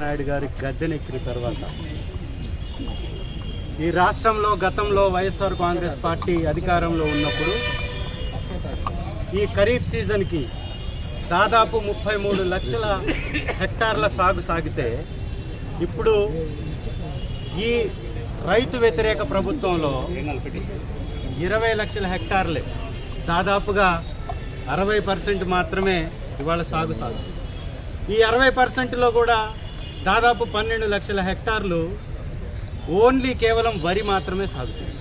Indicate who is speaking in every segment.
Speaker 1: నాయుడు గారి గద్దెనెక్కిన తర్వాత ఈ రాష్ట్రంలో గతంలో వైఎస్ఆర్ కాంగ్రెస్ పార్టీ అధికారంలో ఉన్నప్పుడు ఈ ఖరీఫ్ సీజన్కి దాదాపు ముప్పై మూడు లక్షల హెక్టార్ల సాగు సాగితే ఇప్పుడు ఈ రైతు వ్యతిరేక ప్రభుత్వంలో ఇరవై లక్షల హెక్టార్లే. దాదాపుగా అరవై పర్సెంట్ మాత్రమే ఇవాళ సాగు సాగుతుంది. ఈ అరవై పర్సెంట్లో కూడా దాదాపు పన్నెండు లక్షల హెక్టార్లు ఓన్లీ కేవలం వరి మాత్రమే సాగుతుంది.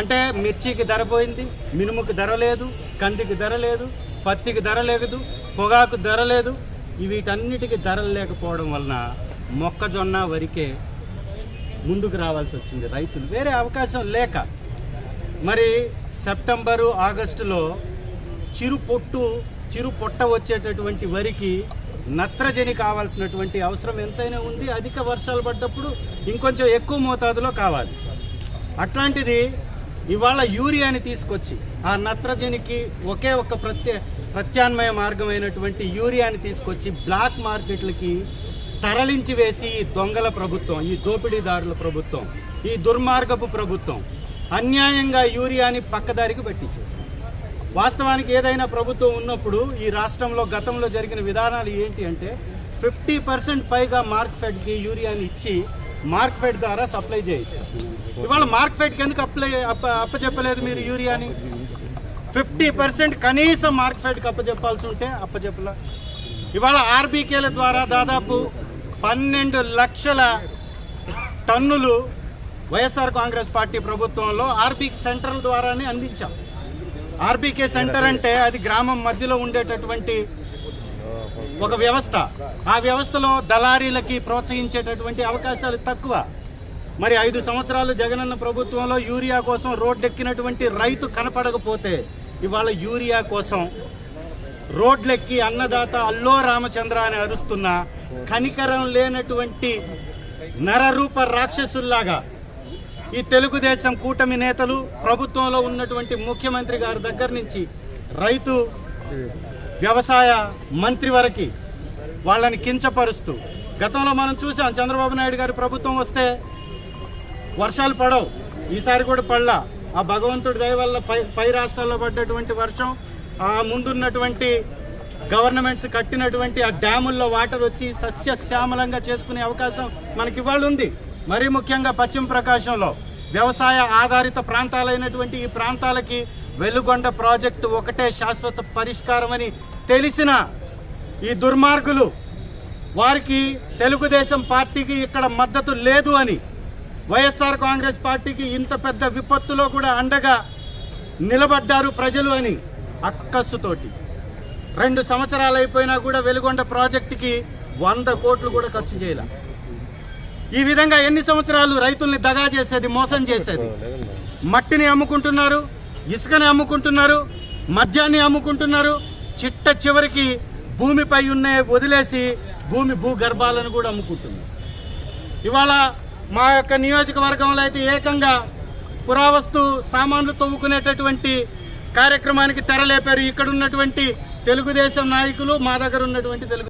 Speaker 1: అంటే మిర్చికి ధర పోయింది మినుముకి ధర లేదు కందికి ధర లేదు పత్తికి ధర లేదు పొగాకు ధర లేదు. వీటన్నిటికీ ధరలు లేకపోవడం వలన మొక్కజొన్న వరికే ముందుకు రావాల్సి వచ్చింది రైతులు. వేరే అవకాశం లేక మరి సెప్టెంబరు ఆగస్టులో చిరు పొట్టు చిరు పొట్ట వచ్చేటటువంటి వరికి నత్రజని కావాల్సినటువంటి అవసరం ఎంతైనా ఉంది. అధిక వర్షాలు పడ్డప్పుడు ఇంకొంచెం ఎక్కువ మోతాదులో కావాలి. అట్లాంటిది ఇవాళ యూరియాని తీసుకొచ్చి ఆ నత్రజనికి ఒకే ఒక ప్రత్యే ప్రత్యామ్నాయ మార్గమైనటువంటి యూరియాని తీసుకొచ్చి బ్లాక్ మార్కెట్లకి తరలించి వేసి ఈ దొంగల ప్రభుత్వం ఈ దోపిడీదారుల ప్రభుత్వం ఈ దుర్మార్గపు ప్రభుత్వం అన్యాయంగా యూరియాని పక్కదారికి పెట్టించేసింది. వాస్తవానికి ఏదైనా ప్రభుత్వం ఉన్నప్పుడు ఈ రాష్ట్రంలో గతంలో జరిగిన విధానాలు ఏంటి అంటే ఫిఫ్టీ పర్సెంట్ పైగా మార్క్ ఫెడ్కి యూరియాని ఇచ్చి మార్క్ ఫెడ్ ద్వారా సప్లై చేయిస్తారు. ఇవాళ మార్క్ ఫెడ్కి ఎందుకు అప్లై అప్ప అప్పచెప్పలేదు మీరు యూరియాని? ఫిఫ్టీ పర్సెంట్ కనీసం మార్క్ ఫెడ్కి అప్పచెప్పాల్సి ఉంటే అప్పచెప్పలా? ఇవాళ ఆర్బీకేల ద్వారా దాదాపు పన్నెండు లక్షల టన్నులు వైఎస్ఆర్ కాంగ్రెస్ పార్టీ ప్రభుత్వంలో ఆర్బీ సెంట్రల్ ద్వారానే అందించాం. ఆర్బీకే సెంటర్ అంటే అది గ్రామం మధ్యలో ఉండేటటువంటి ఒక వ్యవస్థ. ఆ వ్యవస్థలో దళారీలకి ప్రోత్సహించేటటువంటి అవకాశాలు తక్కువ. మరి ఐదు సంవత్సరాలు జగనన్న ప్రభుత్వంలో యూరియా కోసం రోడ్డెక్కినటువంటి రైతు కనపడకపోతే ఇవాళ యూరియా కోసం రోడ్లెక్కి అన్నదాత అల్లో రామచంద్ర అని అరుస్తున్న కనికరం లేనటువంటి నరరూప రాక్షసుల్లాగా ఈ తెలుగుదేశం కూటమి నేతలు ప్రభుత్వంలో ఉన్నటువంటి ముఖ్యమంత్రి గారి దగ్గర నుంచి రైతు వ్యవసాయ మంత్రి వరకు వాళ్ళని కించపరుస్తూ గతంలో మనం చూసాం చంద్రబాబు నాయుడు గారి ప్రభుత్వం వస్తే వర్షాలు పడవు. ఈసారి కూడా పడలా. ఆ భగవంతుడి దయ వల్ల పై పై రాష్ట్రాల్లో పడ్డటువంటి వర్షం ఆ ముందున్నటువంటి గవర్నమెంట్స్ కట్టినటువంటి ఆ డ్యాముల్లో వాటర్ వచ్చి సస్యశ్యామలంగా చేసుకునే అవకాశం మనకి ఇవాళ ఉంది మరీ ముఖ్యంగా పశ్చిమ ప్రకాశంలో వ్యవసాయ ఆధారిత ప్రాంతాలైనటువంటి ఈ ప్రాంతాలకి వెలుగొండ ప్రాజెక్టు ఒకటే శాశ్వత పరిష్కారం అని తెలిసిన ఈ దుర్మార్గులు వారికి తెలుగుదేశం పార్టీకి ఇక్కడ మద్దతు లేదు అని వైఎస్ఆర్ కాంగ్రెస్ పార్టీకి ఇంత పెద్ద విపత్తులో కూడా అండగా నిలబడ్డారు ప్రజలు అని అక్కస్సుతోటి. రెండు సంవత్సరాలు అయిపోయినా కూడా వెలుగొండ ప్రాజెక్టుకి వంద కోట్లు కూడా ఖర్చు చేయాల. ఈ విధంగా ఎన్ని సంవత్సరాలు రైతుల్ని దగా చేసేది మోసం చేసేది? మట్టిని అమ్ముకుంటున్నారు ఇసుకని అమ్ముకుంటున్నారు మద్యాన్ని అమ్ముకుంటున్నారు చిట్ట చివరికి భూమిపై ఉన్న వదిలేసి భూమి భూగర్భాలను కూడా అమ్ముకుంటున్నారు. ఇవాళ మా యొక్క నియోజకవర్గంలో అయితే ఏకంగా పురావస్తు సామాన్లు తవ్వుకునేటటువంటి కార్యక్రమానికి తెరలేపారు. ఇక్కడ ఉన్నటువంటి తెలుగుదేశం నాయకులు మా దగ్గర ఉన్నటువంటి తెలుగు